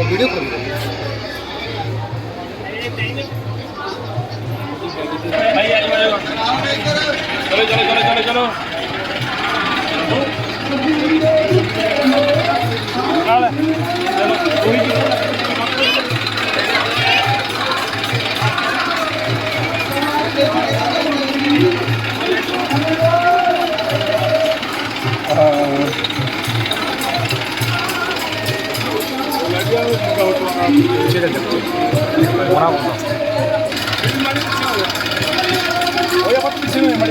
mau video kan? Ayo, ayo, ayo, ayo, ayo, ayo, ayo, ayo, ayo, ayo, ayo, ayo, ayo, ayo, ਚਲੋ ਚਲੋ ਨਾਲ ਚਲੋ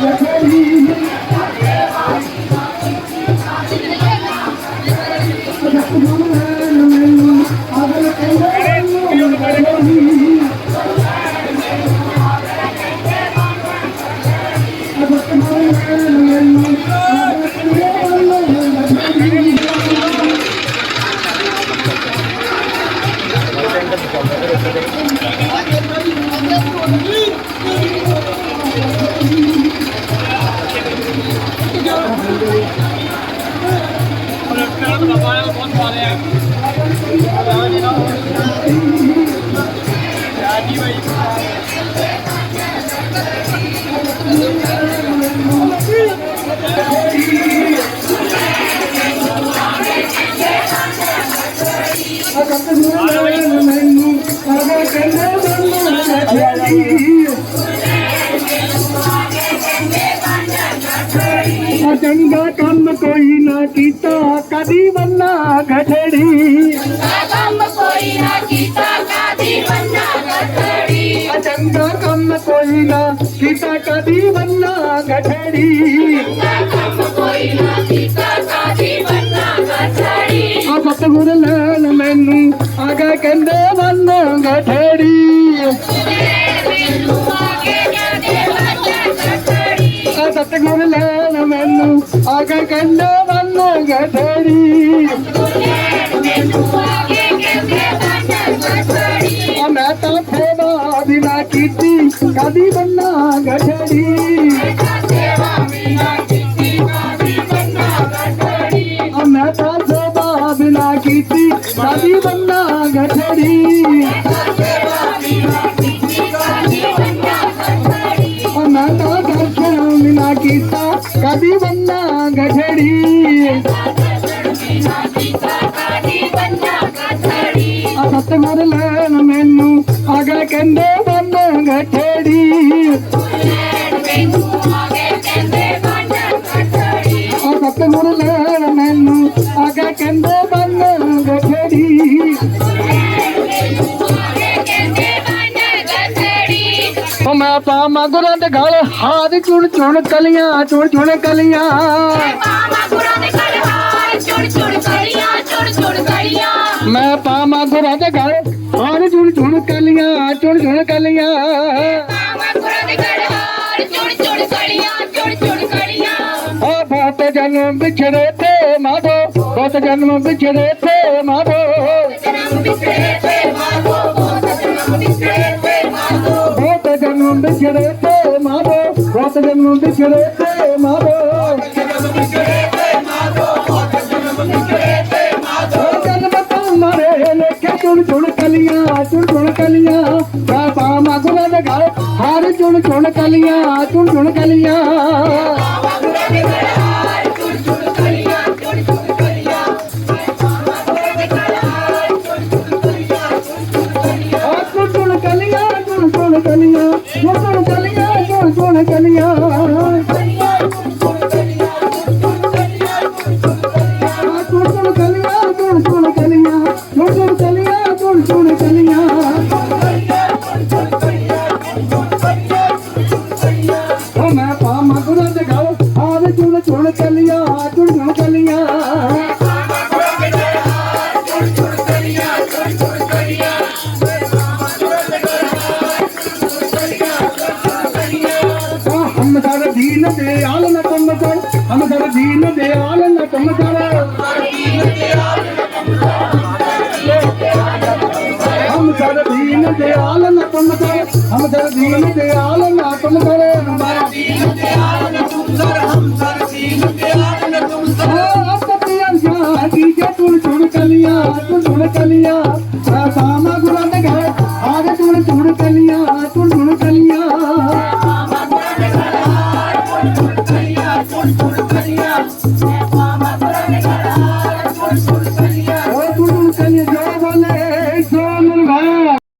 ਬਹੁਤ ਸਾਰੇ ਆ ਰਾਜ ਇਹਨਾਂ ਚੰਗਾ ਕੰਮ ਕੋਈ ਨਾ ਕੀਤਾ ਕਦੀ ਬੰਨਾ ਘਟੜੀ ਕੰਮ ਕੋਈ ਨਾ ਕੀਤਾ ਕਾਦੀ ਬੰਨਾ ਗਠੜੀ। ਚੰਗਾ ਕੰਮ ਕੋਈ ਨਾ ਕੀਤਾ ਕਦੀ ਬੰਨਾ ਘਟੜੀ ਕੰਮ ਕੋਈ ਨਾ ਕੀਤਾ ਕਾਦੀ ਬੰਨਾ ਗਠੜੀ। ਆ ਸਤਿਗੁਰ ਲੈਣ ਮੈਨੂੰ ਆਗਾ ਕਹਿੰਦੇ ਬੰਨਾ ਘਟੜੀ ਆਗਾ ਕਹਿੰਦੇ ਬੰਨਾ ਮੈਂ ਤਾਂ ਸੇਵਾ ਬਿਨਾ ਕੀਤੀ ਕਦੀ ਬੰਨਾ ਕੀਤੀ ਗਠੜੀ ਮੈਂ ਤਾਂ ਸੇਵਾ ਬਿਨਾ ਕੀਤੀ ਕਦੀ ਬੰਨਾ ਗਠੜੀ ਮੈਂ ਤਾਂ ਦਰਸ਼ਨ ਬਿਨਾ ਕੀਤਾ ਕਦੀ ਬੰਨਾ ਮੈਨੂੰ ਆਗੇ ਕਹਿੰਦੇ ਬੰਨ ਘਟੜੀ ਗਠੜੀ ਆ ਲੈਣ ਮੈਨੂੰ ਆਗੇ ਕਹਿੰਦੇ ਬੰਨਾ ਗਠੜੀ। ਉਹ ਮੈਂ ਪਾਵਾਂ ਗੁਰਾਂ ਦੇ ਗਲ ਹਾਦ ਚੁਣ ਚੁਣ ਕਲੀਆਂ, ਚੁਣ ਚੁਣ ਕਲੀਆਂ। ਮਾਮਾ ਗੁਰਾਂ ਦੇ ਘਰ ਹਾਰ ਚੁੜ ਚੁੜ ਕਲੀਆਂ ਚੁੜ ਚੁੜ ਕਲੀਆਂ ਮੈਂ ਪਾਵਾਂ ਗੁਰਾਂ ਦੇ ਗਲ ਮਾਮਾ ਗੁਰਾਂ ਦੇ ਘਰ ਹਾਰ ਚੁੜ ਚੁੜ ਕਲੀਆਂ ਚੁੜ ਚੁੜ ਕਲੀਆਂ। ਉਹ ਬਹੁਤ ਜਨਮ ਵਿਛੜੇ ਤੇ ਮਾਧੋ ਬਹੁਤ ਜਨਮ ਵਿਛੜੇ ਤੇ ਮਾਧੋ। ਜਨਮ ਤੇ ਮਾਧੋ ਬਹੁਤ ਜਨਮ ਵਿਛੜੇ ਤੇ ਮਾਧੋ। ਬਹੁਤ ਜਨਮ ਵਿਛੜੇ ਤੇ ਮਾਧੋ। ਮਰੇ ਚੁਣ ਚੁਣ ਕਲੀਆਂ, ਚੁਣ ਚੁਣ ਕਲੀਆਂ, ਮੈਂ ਪਾਵਾਂ ਗੁਰਾਂ ਦੇ ਗਲ ਹਾਰ ਚੁਣ ਚੁਣ ਕਲੀਆਂ, ਚੁਣ ਚੁਣ ਕਲੀਆਂ। हम सर दीन दयाल न तुम करे हम सर दीन दयाल न तुम करे